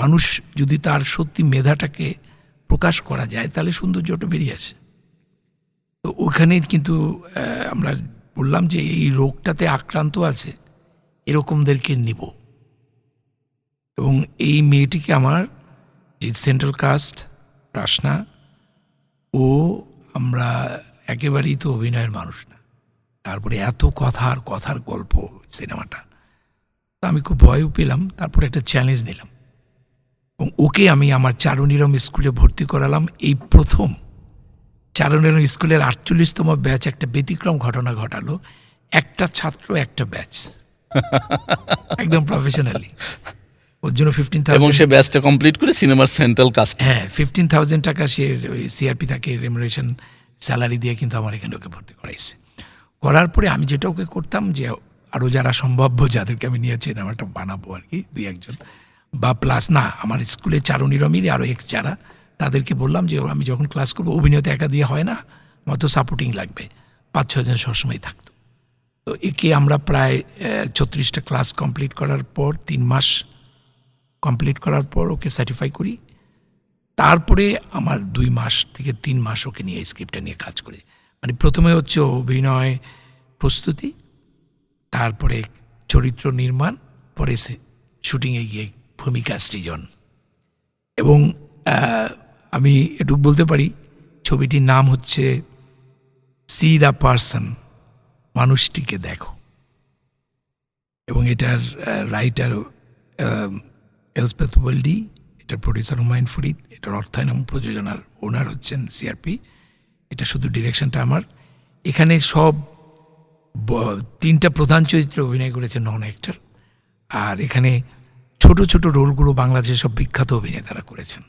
মানুষ যদি তার সত্যি মেধাটাকে প্রকাশ করা যায়, তাহলে সৌন্দর্যটা বেরিয়ে আসে। তো ওখানে কিন্তু আমরা বললাম যে এই রোগটাতে আক্রান্ত আছে, এরকমদেরকে নিব। এবং এই মেয়েটিকে আমার যে সেন্ট্রাল কাস্ট রাসনা ও আমরা একেবারেই তো অভিনয়ের মানুষ না। তারপরে এত কথার কথার গল্প সিনেমাটা। তো আমি খুব ভয়ও পেলাম, তারপরে একটা চ্যালেঞ্জ নিলাম। ওকে আমি আমার চারুনিরম স্কুলে ভর্তি করালাম। এই প্রথম চারুনিরম স্কুলের আটচল্লিশতম ব্যাচ একটা ব্যতিক্রম ঘটনা ঘটালো। একটা ছাত্র একটা ব্যাচ। একদম প্রফেশনালি ওর জন্য ফিফটিন এবং সে ব্যাচটা কমপ্লিট করে সিনেমার সেন্ট্রাল কাস্ট হ্যাঁ ফিফটিন থাউজেন্ড টাকা সে ওই সিআরপি তাকে রেমুনেশন স্যালারি দিয়ে কিন্তু আমার এখানে ওকে ভর্তি করাইছে। করার পরে আমি যেটা ওকে করতাম যে আরও যারা সম্ভাব্য যাদেরকে আমি নিয়েছি আমার একটা বানাবো আর কি দুই একজন। বা প্লাস না, আমার স্কুলে চারুনিরমির আরও এক্স যারা, তাদেরকে বললাম যে, আমি যখন ক্লাস করব অভিনয়তে একা দিয়ে হয় না আমার তো সাপোর্টিং লাগবে। পাঁচ ছজন সবসময় থাকতো। তো একে আমরা প্রায় ছত্রিশটা ক্লাস কমপ্লিট করার পর, তিন মাস কমপ্লিট করার পর ওকে সার্টিফাই করি। তারপরে আমার দুই মাস থেকে তিন মাস ওকে নিয়ে স্ক্রিপ্টটা নিয়ে কাজ করি। মানে প্রথমে হচ্ছে অভিনয় প্রস্তুতি, তারপরে চরিত্র নির্মাণ, পরে শুটিংয়ে গিয়ে ভূমিকা সৃজন। এবং আমি এটুকু বলতে পারি, ছবিটির নাম হচ্ছে সি দ্য পার্সন মানুষটিকে দেখো। এবং এটার রাইটার এলসপেথ ওয়েলডি এটার প্রডিউসার হুমায়ুন ফরিদ, এটার অর্থায়ন এবং প্রযোজনার ওনার হচ্ছেন সিআরপি এটা শুধু ডিরেকশনটা আমার। এখানে সব তিনটা প্রধান চরিত্রে অভিনয় করেছে নন অ্যাক্টর আর এখানে ছোট ছোট রোলগুলো বাংলাদেশের সব বিখ্যাত অভিনেতারা করেছেন।